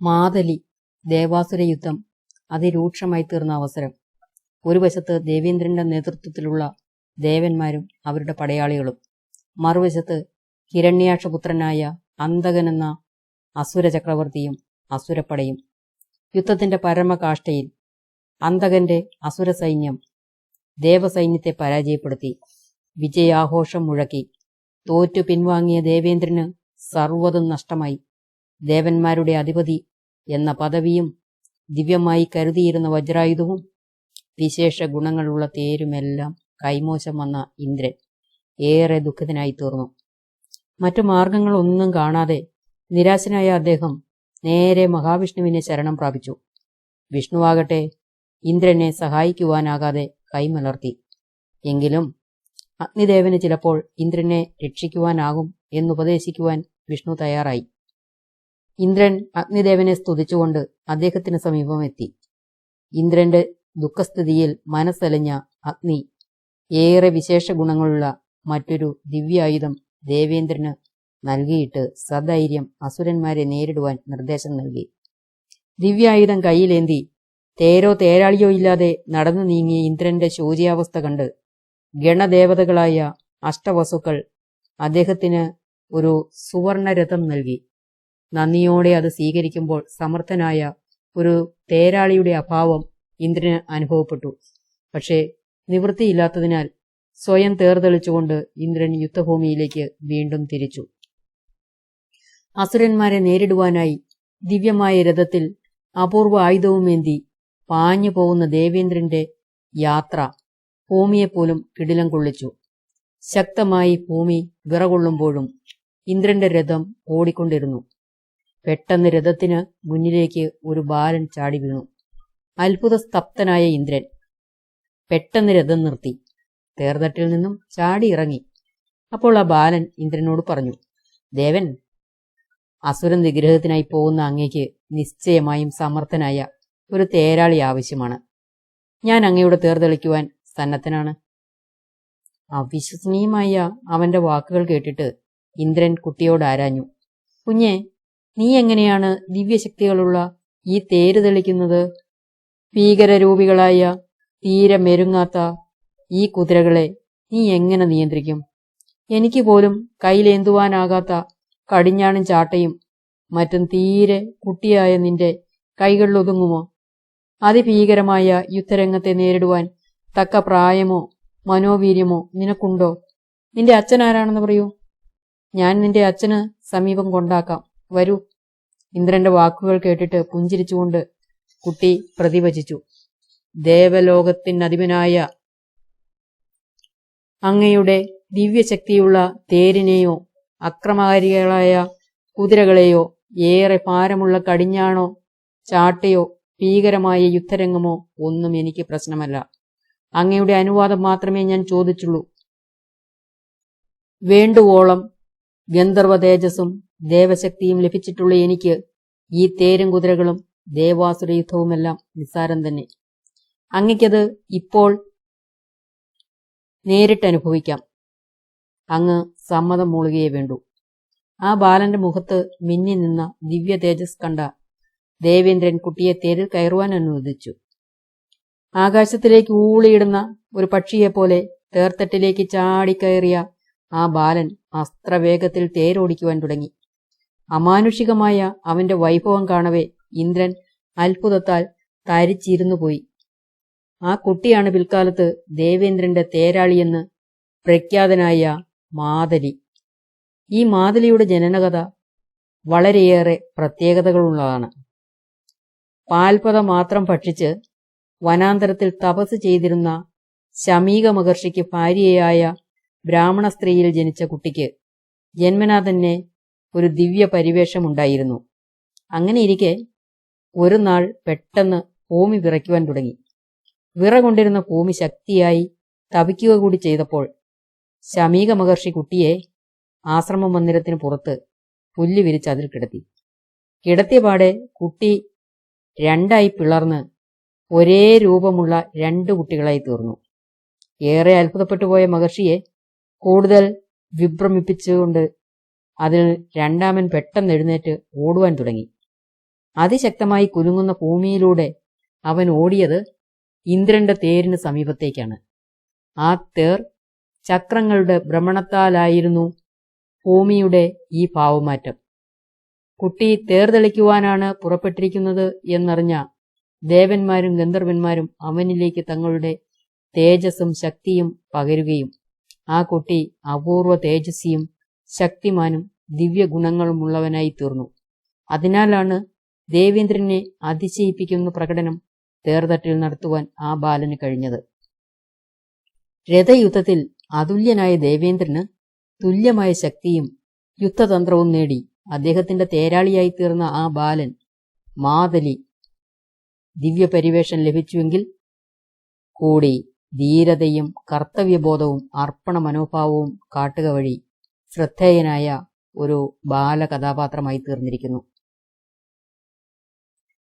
മാതലി ദേവാസുര യുദ്ധം അതിരൂക്ഷമായി തീർന്ന അവസരം. ഒരു വശത്ത് ദേവേന്ദ്രന്റെ നേതൃത്വത്തിലുള്ള ദേവന്മാരും അവരുടെ പടയാളികളും മറുവശത്ത് ഹിരണ്യാക്ഷപുത്രനായ അന്തകനെന്ന അസുര ചക്രവർത്തിയും അസുരപ്പടയും. യുദ്ധത്തിന്റെ പരമകാഷ്ഠയിൽ അന്തകന്റെ അസുര സൈന്യം ദേവസൈന്യത്തെ പരാജയപ്പെടുത്തി. വിജയാഘോഷം മുഴക്കി. തോറ്റു പിൻവാങ്ങിയ ദേവേന്ദ്രന് സർവതും നഷ്ടമായി. ദേവന്മാരുടെ അധിപതി എന്ന പദവിയും ദിവ്യമായി കരുതിയിരുന്ന വജ്രായുധവും വിശേഷ ഗുണങ്ങളുള്ള തേരുമെല്ലാം കൈമോശം വന്ന ഇന്ദ്രൻ ഏറെ ദുഃഖിതനായി തീർന്നു. മറ്റു മാർഗങ്ങളൊന്നും കാണാതെ നിരാശനായ അദ്ദേഹം നേരെ മഹാവിഷ്ണുവിനെ ശരണം പ്രാപിച്ചു. വിഷ്ണുവാകട്ടെ ഇന്ദ്രനെ സഹായിക്കുവാനാകാതെ കൈമലർത്തി. എങ്കിലും അഗ്നിദേവന് ചിലപ്പോൾ ഇന്ദ്രനെ രക്ഷിക്കുവാനാകും എന്നുപദേശിക്കുവാൻ വിഷ്ണു തയ്യാറായി. ഇന്ദ്രൻ അഗ്നിദേവനെ സ്തുതിച്ചുകൊണ്ട് അദ്ദേഹത്തിന് സമീപമെത്തി. ഇന്ദ്രന്റെ ദുഃഖസ്ഥിതിയിൽ മനസ്സലിഞ്ഞ അഗ്നി ഏറെ വിശേഷ ഗുണങ്ങളുള്ള മറ്റൊരു ദിവ്യായുധം ദേവേന്ദ്രന് നൽകിയിട്ട് സധൈര്യം അസുരന്മാരെ നേരിടുവാൻ നിർദ്ദേശം നൽകി. ദിവ്യായുധം കയ്യിലേന്തി തേരോ തേരാളിയോ ഇല്ലാതെ നടന്നു നീങ്ങിയ ഇന്ദ്രന്റെ ശോചിയാവസ്ഥ കണ്ട് ഗണദേവതകളായ അഷ്ടവസുക്കൾ അദ്ദേഹത്തിന് ഒരു സുവർണരഥം നൽകി. നന്ദിയോടെ അത് സ്വീകരിക്കുമ്പോൾ സമർത്ഥനായ ഒരു തേരാളിയുടെ അഭാവം ഇന്ദ്രന് അനുഭവപ്പെട്ടു. പക്ഷേ നിവൃത്തിയില്ലാത്തതിനാൽ സ്വയം തേർതെളിച്ചുകൊണ്ട് ഇന്ദ്രൻ യുദ്ധഭൂമിയിലേക്ക് വീണ്ടും തിരിച്ചു. അസുരന്മാരെ നേരിടുവാനായി ദിവ്യമായ രഥത്തിൽ അപൂർവ ആയുധവുമേന്തി പാഞ്ഞു പോകുന്ന ദേവേന്ദ്രന്റെ യാത്ര ഭൂമിയെപ്പോലും കിടിലം കൊള്ളിച്ചു. ശക്തമായി ഭൂമി വിറകൊള്ളുമ്പോഴും ഇന്ദ്രന്റെ രഥം ഓടിക്കൊണ്ടിരുന്നു. പെട്ടെന്ന് രഥത്തിന് മുന്നിലേക്ക് ഒരു ബാലൻ ചാടി വീണു. അത്ഭുത സ്തബ്ധനായ ഇന്ദ്രൻ പെട്ടെന്ന് രഥം നിർത്തി. തേർതട്ടിൽ നിന്നും ചാടി ഇറങ്ങി. അപ്പോൾ ആ ബാലൻ ഇന്ദ്രനോട് പറഞ്ഞു ദേവൻ അസുരൻ നിഗ്രഹത്തിനായി പോകുന്ന അങ്ങേക്ക് നിശ്ചയമായും സമർത്ഥനായ ഒരു തേരാളി ആവശ്യമാണ്. ഞാൻ അങ്ങയുടെ തേർതെളിക്കുവാൻ സന്നദ്ധനാണ്. അവിശ്വസനീയമായ അവന്റെ വാക്കുകൾ കേട്ടിട്ട് ഇന്ദ്രൻ കുട്ടിയോട് ആരാഞ്ഞു കുഞ്ഞെ നീ എങ്ങനെയാണ് ദിവ്യശക്തികളുള്ള ഈ തേര് തെളിക്കുന്നത്? ഭീകരരൂപികളായ തീരെ മെരുങ്ങാത്ത ഈ കുതിരകളെ നീ എങ്ങനെ നിയന്ത്രിക്കും? എനിക്ക് പോലും കയ്യിലേന്തുവാനാകാത്ത കടിഞ്ഞാണും ചാട്ടയും മറ്റും തീരെ കുട്ടിയായ നിന്റെ കൈകളിലൊതുങ്ങുമോ? അതിഭീകരമായ യുദ്ധരംഗത്തെ നേരിടുവാൻ തക്ക പ്രായമോ മനോവീര്യമോ നിനക്കുണ്ടോ? നിന്റെ അച്ഛൻ ആരാണെന്ന് പറയൂ. ഞാൻ നിന്റെ അച്ഛന് സമീപം കൊണ്ടാക്കാം. വരൂ. ഇന്ദ്രന്റെ വാക്കുകൾ കേട്ടിട്ട് പുഞ്ചിരിച്ചുകൊണ്ട് കുട്ടി പ്രതിഭജിച്ചു ദേവലോകത്തിനധിപനായ അങ്ങയുടെ ദിവ്യശക്തിയുള്ള തേരിനെയോ അക്രമകാരികളായ കുതിരകളെയോ ഏറെ ഭാരമുള്ള കടിഞ്ഞാണോ ചാട്ടയോ ഭീകരമായ യുദ്ധരംഗമോ ഒന്നും എനിക്ക് പ്രശ്നമല്ല. അങ്ങയുടെ അനുവാദം മാത്രമേ ഞാൻ ചോദിച്ചുള്ളൂ. വേണ്ടുവോളം ഗന്ധർവ തേജസ്സും ദേവശക്തിയും ലഭിച്ചിട്ടുള്ള എനിക്ക് ഈ തേരും കുതിരകളും ദേവാസുര യുദ്ധവുമെല്ലാം നിസ്സാരം തന്നെ. അങ്ങയ്ക്കത് ഇപ്പോൾ നേരിട്ട് അനുഭവിക്കാം അങ്ങ് സമ്മതം മൂളുകയേ വേണ്ടു. ആ ബാലന്റെ മുഖത്ത് മിന്നി നിന്ന ദിവ്യ തേജസ് കണ്ട ദേവേന്ദ്രൻ കുട്ടിയെ തേരിൽ കയറുവാൻ അനുവദിച്ചു. ആകാശത്തിലേക്ക് ഊളിയിടുന്ന ഒരു പക്ഷിയെപ്പോലെ തേർത്തട്ടിലേക്ക് ചാടിക്കയറിയ ആ ബാലൻ അസ്ത്രവേഗത്തിൽ തേരോടിക്കുവാൻ തുടങ്ങി. അമാനുഷികമായ അവന്റെ വൈഭവം കാണവേ ഇന്ദ്രൻ അത്ഭുതത്താൽ തരിച്ചിരുന്നു പോയി. ആ കുട്ടിയാണ് പിൽക്കാലത്ത് ദേവേന്ദ്രന്റെ തേരാളിയെന്ന് പ്രഖ്യാതനായ മാതലി. ഈ മാതലിയുടെ ജനനകഥ വളരെയേറെ പ്രത്യേകതകളുള്ളതാണ്. പാൽപത മാത്രം ഭക്ഷിച്ച് വനാന്തരത്തിൽ തപസ് ചെയ്തിരുന്ന ശമീക മഹർഷിക്ക് ഭാര്യയായ ബ്രാഹ്മണ സ്ത്രീയിൽ ജനിച്ച കുട്ടിക്ക് ജന്മനാ തന്നെ ഒരു ദിവ്യ പരിവേഷമുണ്ടായിരുന്നു അങ്ങനെയിരിക്കെ ഒരു നാൾ പെട്ടെന്ന് ഭൂമി വിറയ്ക്കുവാൻ തുടങ്ങി. വിറ കൊണ്ടിരുന്ന ഭൂമി ശക്തിയായി തപിക്കുക കൂടി ചെയ്തപ്പോൾ ശമീക മഹർഷി കുട്ടിയെ ആശ്രമ മന്ദിരത്തിന് പുറത്ത് പുല്ല് വിരിച്ച് അതിൽ കിടത്തി. കിടത്തിയ പാടെ കുട്ടി രണ്ടായി പിളർന്ന് ഒരേ രൂപമുള്ള രണ്ട് കുട്ടികളായി തീർന്നു. ഏറെ അത്ഭുതപ്പെട്ടു പോയ മഹർഷിയെ കൂടുതൽ വിഭ്രമിപ്പിച്ചുകൊണ്ട് അതിൽ രണ്ടാമൻ പെട്ടെന്ന് എഴുന്നേറ്റ് ഓടുവാൻ തുടങ്ങി. അതിശക്തമായി കുലുങ്ങുന്ന ഭൂമിയിലൂടെ അവൻ ഓടിയത് ഇന്ദ്രന്റെ തേരിന് സമീപത്തേക്കാണ്. ആ തേർ ചക്രങ്ങളുടെ ഭ്രമണത്താലായിരുന്നു ഭൂമിയുടെ ഈ ഭാവമാറ്റം കുട്ടി തേർ തെളിക്കുവാനാണ് പുറപ്പെട്ടിരിക്കുന്നത് എന്നറിഞ്ഞ ദേവന്മാരും ഗന്ധർവന്മാരും അവനിലേക്ക് തങ്ങളുടെ തേജസ്സും ശക്തിയും പകരുകയും ആ കുട്ടി അപൂർവ തേജസ്സിയും ശക്തിമാനും ദിവ്യഗുണങ്ങളുമുള്ളവനായി തീർന്നു അതിനാലാണ് ദേവേന്ദ്രനെ അതിശയിപ്പിക്കുന്ന പ്രകടനം തേർതട്ടിൽ നടത്തുവാൻ ആ ബാലന് കഴിഞ്ഞത്. രഥയുദ്ധത്തിൽ അതുല്യനായ ദേവേന്ദ്രന് തുല്യമായ ശക്തിയും യുദ്ധതന്ത്രവും നേടി. അദ്ദേഹത്തിന്റെ തേരാളിയായി തീർന്ന ആ ബാലൻ മാതലി ദിവ്യപരിവേഷം ലഭിച്ചുവെങ്കിൽ കൂടി ധീരതയും കർത്തവ്യബോധവും അർപ്പണ മനോഭാവവും കാട്ടുക വഴി ശ്രദ്ധേയനായ ഒരു ബാലകഥാപാത്രമായി തീർന്നിരിക്കുന്നു.